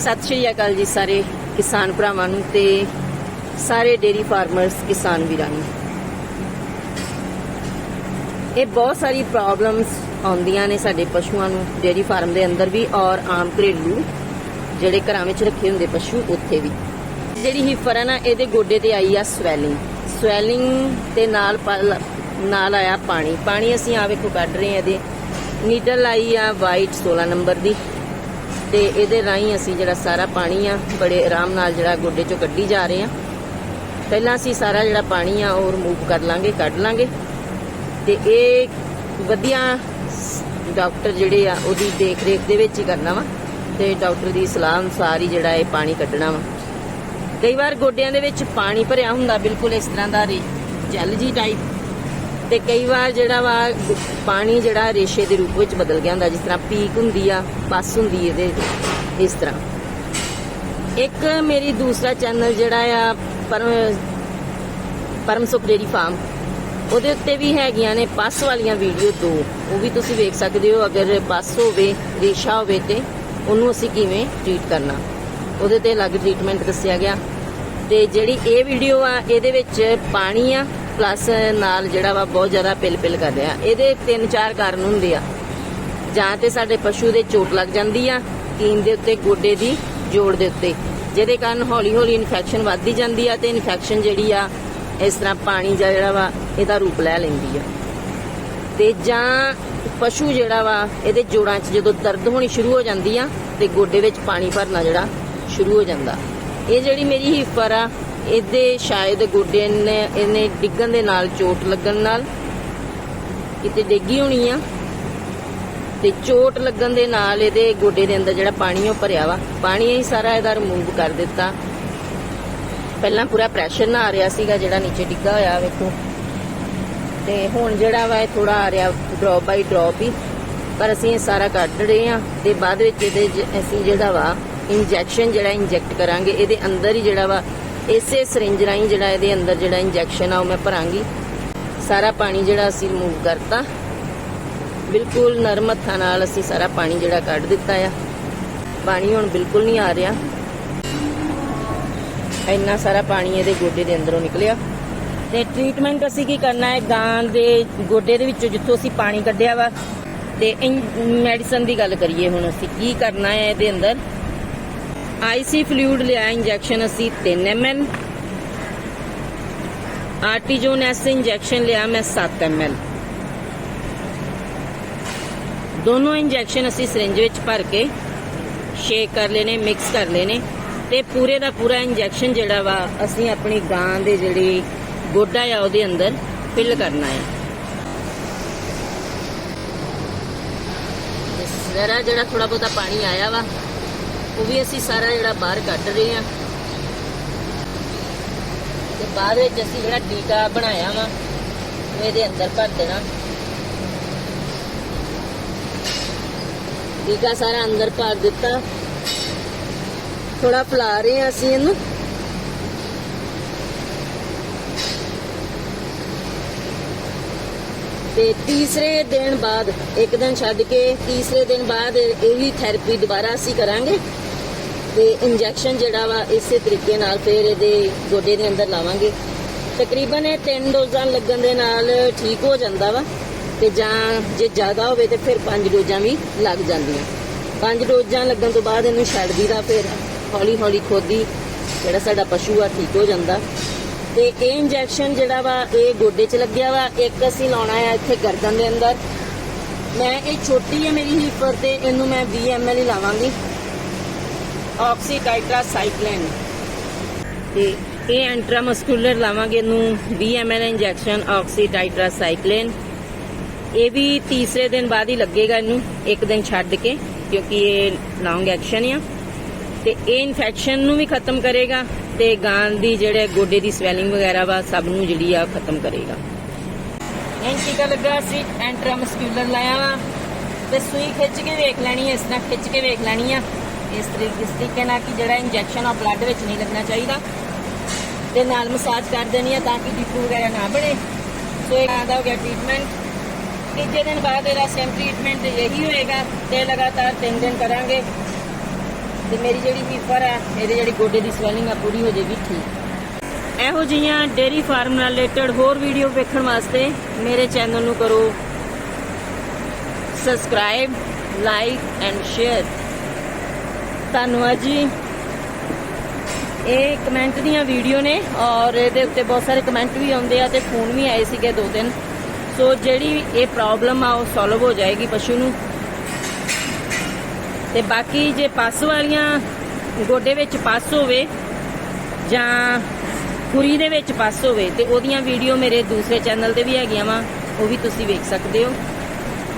ਸਤਿ ਸ਼੍ਰੀ ਅਕਾਲ ਜੀ ਸਾਰੇ ਕਿਸਾਨ ਭਰਾਵਾਂ ਨੂੰ ਤੇ ਸਾਰੇ ਡੇਰੀ ਫਾਰਮਰਸ ਕਿਸਾਨ ਵੀਰਾਂ ਨੂੰ। ਇਹ ਬਹੁਤ ਸਾਰੀ ਪ੍ਰੋਬਲਮਸ ਆਉਂਦੀਆਂ ਨੇ ਸਾਡੇ ਪਸ਼ੂਆਂ ਨੂੰ ਡੇਰੀ ਫਾਰਮ ਦੇ ਅੰਦਰ ਵੀ ਔਰ ਆਮ ਘਰੇਲੂ, ਜਿਹੜੇ ਘਰਾਂ ਵਿੱਚ ਰੱਖੇ ਹੁੰਦੇ ਪਸ਼ੂ ਉੱਥੇ ਵੀ। ਜਿਹੜੀ ਹੀਫਰ ਹੈ ਨਾ, ਇਹਦੇ ਗੋਡੇ ਤੇ ਆਈ ਆ ਸਵੈਲਿੰਗ ਸਵੈਲਿੰਗ ਤੇ ਨਾਲ ਪਲ- ਨਾਲ ਆਇਆ ਪਾਣੀ। ਪਾਣੀ ਅਸੀਂ ਆ ਵੇਖੋ ਕੱਢ ਰਹੇ ਹਾਂ ਇਹਦੇ। ਨੀਡਲ ਆਈ ਆ ਵਾਈਟ 16 ਨੰਬਰ ਦੀ। ਤੇ ਇਹਦੇ ਰਾਹੀਂ ਅਸੀਂ ਜਿਹੜਾ ਸਾਰਾ ਪਾਣੀ ਆ, ਬੜੇ ਆਰਾਮ ਨਾਲ ਜਿਹੜਾ ਗੋਡੇ ਚੋਂ ਕੱਢੀ ਜਾ ਰਹੇ ਆ। ਪਹਿਲਾਂ ਅਸੀਂ ਸਾਰਾ ਜਿਹੜਾ ਪਾਣੀ ਆ, ਉਹ ਰਿਮੂਵ ਕਰ ਲਾਂਗੇ, ਕੱਢ ਲਾਂਗੇ। ਤੇ ਇਹ ਵਧੀਆ ਡਾਕਟਰ ਜਿਹੜੇ ਆ, ਉਹਦੀ ਦੇਖ ਰੇਖ ਦੇ ਵਿੱਚ ਹੀ ਕਰਨਾ ਵਾ। ਤੇ ਡਾਕਟਰ ਦੀ ਸਲਾਹ ਅਨੁਸਾਰ ਹੀ ਜਿਹੜਾ ਇਹ ਪਾਣੀ ਕੱਢਣਾ ਵਾ। ਕਈ ਵਾਰ ਗੋਡਿਆਂ ਦੇ ਵਿੱਚ ਪਾਣੀ ਭਰਿਆ ਹੁੰਦਾ, ਬਿਲਕੁਲ ਇਸ ਤਰ੍ਹਾਂ ਦਾ ਰੇ- ਜੈਲ ਜੀ ਟਾਈਪ ਤੇ ਕਈ ਵਾਰ ਜਿਹੜਾ ਵਾ ਪਾਣੀ ਜਿਹੜਾ ਰੇਸ਼ੇ ਦੇ ਰੂਪ ਵਿੱਚ ਬਦਲ ਗਿਆ ਹੁੰਦਾ, ਜਿਸ ਤਰ੍ਹਾਂ ਪੀਕ ਹੁੰਦੀ ਆ ਪਸ ਹੁੰਦੀ ਇਹਦੇ, ਇਸ ਤਰ੍ਹਾਂ। ਇੱਕ ਮੇਰੀ ਦੂਸਰਾ ਚੈਨਲ ਜਿਹੜਾ ਆ, ਪਰਮ ਪਰਮ ਸੁਖ ਡੇਰੀ ਫਾਰਮ, ਉਹਦੇ ਉੱਤੇ ਵੀ ਹੈਗੀਆਂ ਨੇ ਪਸ ਵਾਲੀਆਂ ਵੀਡੀਓ ਦੋ। ਉਹ ਵੀ ਤੁਸੀਂ ਵੇਖ ਸਕਦੇ ਹੋ, ਅਗਰ ਪਸ ਹੋਵੇ, ਰੇਸ਼ਾ ਹੋਵੇ ਤੇ ਉਹਨੂੰ ਅਸੀਂ ਕਿਵੇਂ ਟ੍ਰੀਟ ਕਰਨਾ। ਉਹਦੇ ਤੇ ਅਲੱਗ ਟ੍ਰੀਟਮੈਂਟ ਦੱਸਿਆ ਗਿਆ। ਤੇ ਜਿਹੜੀ ਇਹ ਵੀਡੀਓ ਆ, ਇਹਦੇ ਵਿੱਚ ਪਾਣੀ ਆ ਪਲੱਸ ਨਾਲ ਜਿਹੜਾ ਵਾ ਬਹੁਤ ਜ਼ਿਆਦਾ ਪਿਲ ਪਿਲ ਕਰ ਰਿਹਾ ਇਹਦੇ ਤਿੰਨ ਚਾਰ ਕਾਰਨ ਹੁੰਦੇ ਆ। ਜਾਂ ਤੇ ਸਾਡੇ ਪਸ਼ੂ ਦੇ ਚੋਟ ਲੱਗ ਜਾਂਦੀ ਆ, ਕੀਨ ਦੇ ਉੱਤੇ, ਗੋਡੇ ਦੀ ਜੋੜ ਦੇ ਉੱਤੇ। ਜਿਹਦੇ ਕਾਰਨ ਹੌਲੀ ਹੌਲੀ ਇਨਫੈਕਸ਼ਨ ਵੱਧਦੀ ਜਾਂਦੀ ਆ ਤੇ ਇਨਫੈਕਸ਼ਨ ਜਿਹੜੀ ਆ, ਇਸ ਤਰ੍ਹਾਂ ਪਾਣੀ ਜਿਹਾ ਜਿਹੜਾ ਵਾ, ਇਹਦਾ ਰੂਪ ਲੈ ਲੈਂਦੀ ਆ। ਤੇ ਜਾਂ ਪਸ਼ੂ ਜਿਹੜਾ ਵਾ, ਇਹਦੇ ਜੋੜਾਂ 'ਚ ਜਦੋਂ ਦਰਦ ਹੋਣੀ ਸ਼ੁਰੂ ਹੋ ਜਾਂਦੀ ਆ, ਤੇ ਗੋਡੇ ਵਿੱਚ ਪਾਣੀ ਭਰਨਾ ਜਿਹੜਾ ਸ਼ੁਰੂ ਹੋ ਜਾਂਦਾ। ਇਹ ਜਿਹੜੀ ਮੇਰੀ ਹੀਫਰ ਆ ਇਹਦੇ ਸ਼ਾਇਦ ਗੋਡੇ ਨੇ ਇਹਨੇ ਡਿੱਗਣ ਦੇ ਨਾਲ ਚੋਟ ਲੱਗਣ ਨਾਲ ਕਿਤੇ ਡਿੱਗੀ ਹੋਣੀ ਆ। ਤੇ ਚੋਟ ਲੱਗਣ ਦੇ ਨਾਲ ਇਹਦੇ ਗੋਡੇ ਦੇ ਅੰਦਰ ਜਿਹੜਾ ਪਾਣੀ ਉਹ ਭਰਿਆ ਵਾ। ਪਾਣੀ ਇਹ ਸਾਰਾ ਇਹਦਾ ਰਿਮੂਵ ਕਰ ਦਿੱਤਾ। ਪਹਿਲਾਂ ਪੂਰਾ ਪ੍ਰੈਸ਼ਰ ਨਾ ਆ ਰਿਹਾ ਸੀਗਾ, ਜਿਹੜਾ ਨੀਚੇ ਡਿੱਗਾ ਹੋਇਆ, ਵੇਖੋ। ਤੇ ਹੁਣ ਜਿਹੜਾ ਵਾ ਇਹ ਥੋੜਾ ਆ ਰਿਹਾ ਡ੍ਰੌਪ ਬਾਈ ਡ੍ਰੌਪ ਹੀ। ਪਰ ਅਸੀਂ ਇਹ ਸਾਰਾ ਕੱਢ ਰਹੇ ਆ ਤੇ ਬਾਅਦ ਵਿੱਚ ਇਹਦੇ ਅਸੀਂ ਜਿਹੜਾ ਵਾ ਇੰਜੈਕਸ਼ਨ ਜਿਹੜਾ ਇੰਜੈਕਟ ਕਰਾਂਗੇ, ਇਹਦੇ ਅੰਦਰ ਹੀ ਜਿਹੜਾ ਵਾ ਇਸੇ ਸਰਿੰਜ ਰਾਹੀਂ ਜਿਹੜਾ ਇਹਦੇ ਅੰਦਰ ਜਿਹੜਾ ਇੰਜੈਕਸ਼ਨ ਆ ਉਹ ਮੈਂ ਭਰਾਂਗੀ। ਸਾਰਾ ਪਾਣੀ ਜਿਹੜਾ ਅਸੀਂ ਰਿਮੂਵ ਕਰਤਾ। ਬਿਲਕੁਲ ਨਰਮ ਹੱਥਾਂ ਨਾਲ ਅਸੀਂ ਸਾਰਾ ਪਾਣੀ ਜਿਹੜਾ ਕੱਢ ਦਿੱਤਾ ਆ। ਪਾਣੀ ਹੁਣ ਬਿਲਕੁਲ ਨਹੀਂ ਆ ਰਿਹਾ। ਇੰਨਾ ਸਾਰਾ ਪਾਣੀ ਇਹਦੇ ਗੋਡੇ ਦੇ ਅੰਦਰੋਂ ਨਿਕਲਿਆ। ਤੇ ਟ੍ਰੀਟਮੈਂਟ ਅਸੀਂ ਕੀ ਕਰਨਾ ਹੈ? ਗਾਂ ਦੇ ਗੋਡੇ ਦੇ ਵਿੱਚੋਂ ਜਿੱਥੋਂ ਅਸੀਂ ਪਾਣੀ ਕੱਢਿਆ ਵਾ। ਤੇ ਮੈਡੀਸਨ ਦੀ ਗੱਲ ਕਰੀਏ ਹੁਣ ਅਸੀਂ। ਕੀ ਕਰਨਾ ਹੈ ਇਹਦੇ ਅੰਦਰ? ਆਈਸੀ ਫਲੂਇਡ ਲਿਆ ਇੰਜੈਕਸ਼ਨ, ਅਸੀਂ 3 ml ਆਰਟੀਜੋਨ ਐਸ ਇੰਜੈਕਸ਼ਨ ਲਿਆ ਮੈਂ 7 ml ਦੋਨੋਂ ਇੰਜੈਕਸ਼ਨ ਅਸੀਂ ਸਿਰਿੰਜ ਵਿੱਚ ਭਰ ਕੇ ਸ਼ੇਕ ਕਰ ਲੈਨੇ ਮਿਕਸ ਕਰ ਲੈਨੇ ਤੇ ਪੂਰੇ ਦਾ ਪੂਰਾ ਇੰਜੈਕਸ਼ਨ ਜਿਹੜਾ ਵਾ, ਅਸੀਂ ਆਪਣੀ ਗਾਂ ਦੇ ਜਿਹੜੀ ਗੋਡਾ ਆ ਉਹਦੇ ਅੰਦਰ ਫਿਲ ਕਰਨਾ ਹੈ। ਜ਼ਰਾ ਜਿਹੜਾ ਥੋੜਾ ਬਹੁਤਾ ਪਾਣੀ ਆਇਆ ਵਾ ਉਹ ਵੀ ਅਸੀਂ ਸਾਰਾ ਜਿਹੜਾ ਬਾਹਰ ਕੱਢ ਰਹੇ ਆ ਤੇ ਬਾਅਦ ਵਿੱਚ ਅਸੀਂ ਜਿਹੜਾ ਟੀਕਾ ਬਣਾਇਆ ਵਾ, ਇਹਦੇ ਅੰਦਰ ਭਰ ਦੇਣਾ। ਟੀਕਾ ਸਾਰਾ ਅੰਦਰ ਭਰ ਦਿੱਤਾ। ਥੋੜਾ ਫਲਾ ਰਹੇ ਹਾਂ ਅਸੀਂ ਇਹਨੂੰ। ਤੇ ਤੀਸਰੇ ਦਿਨ ਬਾਅਦ, ਇੱਕ ਦਿਨ ਛੱਡ ਕੇ ਤੀਸਰੇ ਦਿਨ ਬਾਅਦ ਇਹੀ ਥੈਰੇਪੀ ਦੁਬਾਰਾ ਅਸੀਂ ਕਰਾਂਗੇ ਤੇ ਇੰਜੈਕਸ਼ਨ ਜਿਹੜਾ ਵਾ ਇਸੇ ਤਰੀਕੇ ਨਾਲ ਫਿਰ ਇਹਦੇ ਗੋਡੇ ਦੇ ਅੰਦਰ ਲਾਵਾਂਗੇ। ਤਕਰੀਬਨ ਇਹ ਤਿੰਨ ਡੋਜ਼ਾਂ ਲੱਗਣ ਦੇ ਨਾਲ ਠੀਕ ਹੋ ਜਾਂਦਾ ਵਾ ਤੇ ਜਾਂ ਜੇ ਜ਼ਿਆਦਾ ਹੋਵੇ ਤੇ ਫਿਰ ਪੰਜ ਡੋਜ਼ਾਂ ਵੀ ਲੱਗ ਜਾਂਦੀਆਂ। ਪੰਜ ਡੋਜ਼ਾਂ ਲੱਗਣ ਤੋਂ ਬਾਅਦ ਇਹਨੂੰ ਛੱਡ ਦੀਦਾ ਫਿਰ ਹੌਲੀ ਹੌਲੀ ਖੋਦੀ, ਜਿਹੜਾ ਸਾਡਾ ਪਸ਼ੂ ਆ ਠੀਕ ਹੋ ਜਾਂਦਾ। ਤੇ ਇਹ ਇੰਜੈਕਸ਼ਨ ਜਿਹੜਾ ਵਾ, ਇਹ ਗੋਡੇ 'ਚ ਲੱਗਿਆ ਵਾ, ਇੱਕ ਅਸੀਂ ਲਾਉਣਾ ਆ ਇੱਥੇ ਗਰਦਨ ਦੇ ਅੰਦਰ। ਮੈਂ ਇਹ ਛੋਟੀ ਹੈ ਮੇਰੀ ਹੀਪਰ ਤੇ, ਇਹਨੂੰ ਮੈਂ 20 ml ਹੀ ਲਾਵਾਂਗੀ। ਆਕਸੀ ਸਾਈਕਲਿਨ ਤੇ ਇਹ ਐਂਟਰਾਮਸਕੂਲਰ ਲਾਵਾਂਗੇ ਇਹਨੂੰ 20 ml ਇੰਜੈਕਸ਼ਨ ਆਕਸੀ ਇਹ ਵੀ ਤੀਸਰੇ ਦਿਨ ਬਾਅਦ ਹੀ ਲੱਗੇਗਾ ਇਹਨੂੰ, ਇੱਕ ਦਿਨ ਛੱਡ ਕੇ, ਕਿਉਂਕਿ ਇਹ ਲੌਂਗ ਐਕਸ਼ਨ ਆ। ਤੇ ਇਹ ਇਨਫੈਕਸ਼ਨ ਨੂੰ ਵੀ ਖਤਮ ਕਰੇਗਾ। ਤੇ ਗਾਂ ਦੀ ਜਿਹੜੇ ਗੋਡੇ ਦੀ ਸਵੈਲਿੰਗ ਵਗੈਰਾ ਵਾ, ਸਭ ਨੂੰ ਜਿਹੜੀ ਆ ਖਤਮ ਕਰੇਗਾ। ਇਹ ਟੀਕਾ ਲੱਗਾ ਸੀ ਐਂਟਰਾਮਸਕੂਲਰ ਲਾਇਆ ਵਾ। ਤੇ ਸੂਈ ਖਿੱਚ ਕੇ ਵੇਖ ਲੈਣੀ ਇਸ ਤਰ੍ਹਾਂ ਖਿੱਚ ਕੇ ਵੇਖ ਲੈਣੀ ਆ। ਇਸ ਤਰੀਕੇ ਇਸ ਤਰੀਕੇ ਨਾਲ ਕਿ ਜਿਹੜਾ ਇੰਜੈਕਸ਼ਨ ਆ ਬਲੱਡ ਵਿੱਚ ਨਹੀਂ ਲੱਗਣਾ ਚਾਹੀਦਾ। ਤੇ ਨਾਲ ਮਸਾਜ ਕਰ ਦੇਣੀ ਆ ਤਾਂ ਕਿ ਡਿਪੂ ਵਗੈਰਾ ਨਾ ਬਣੇ। ਸੋ ਇਹ ਆਦਾ ਹੋ ਗਿਆ ਟ੍ਰੀਟਮੈਂਟ। ਤੀਜੇ ਦਿਨ ਬਾਅਦ ਇਹਦਾ ਸੇਮ ਟ੍ਰੀਟਮੈਂਟ ਇਹੀ ਹੋਏਗਾ ਤੇ ਲਗਾਤਾਰ 3 ਦਿਨ ਕਰਾਂਗੇ। ਤੇ ਮੇਰੀ ਜਿਹੜੀ ਹੀਫਰ ਹੈ ਇਹਦੇ ਜਿਹੜੀ ਗੋਡੇ ਦੀ ਸਵੈਲਿੰਗ ਆ, ਪੂਰੀ ਹੋ ਜਾਏਗੀ ਠੀਕ। ਇਹੋ ਜਿਹੀਆਂ ਡੇਰੀ ਫਾਰਮ ਨਾਲ ਰਿਲੇਟਡ ਹੋਰ ਵੀਡੀਓ ਵੇਖਣ ਵਾਸਤੇ ਮੇਰੇ ਚੈਨਲ ਨੂੰ ਕਰੋ। ਸਬਸਕ੍ਰਾਈਬ ਲਾਈਕ ਐਂਡ ਸ਼ੇਅਰ ਧੰਨਵਾਦ ਜੀ। ਇਹ ਕਮੈਂਟ ਦੀਆਂ ਵੀਡੀਓ ਨੇ ਔਰ ਇਹਦੇ ਉੱਤੇ ਬਹੁਤ ਸਾਰੇ ਕਮੈਂਟ ਵੀ ਆਉਂਦੇ ਆ ਤੇ ਫੋਨ ਵੀ ਆਏ ਸੀਗੇ ਦੋ ਤਿੰਨ ਸੋ ਜਿਹੜੀ ਇਹ ਪ੍ਰੋਬਲਮ ਆ, ਉਹ ਸੋਲਵ ਹੋ ਜਾਏਗੀ ਪਸ਼ੂ ਨੂੰ। ਤੇ ਬਾਕੀ ਜੇ ਪੱਸ ਵਾਲੀਆਂ ਗੋਡੇ ਵਿੱਚ ਪੱਸ ਹੋਵੇ ਜਾਂ ਖੁਰੀ ਦੇ ਵਿੱਚ ਪੱਸ ਹੋਵੇ ਤੇ ਉਹਦੀਆਂ ਵੀਡੀਓ ਮੇਰੇ ਦੂਸਰੇ ਚੈਨਲ ਤੇ ਵੀ ਹੈਗੀਆਂ ਵਾ, ਉਹ ਵੀ ਤੁਸੀਂ ਵੇਖ ਸਕਦੇ ਹੋ।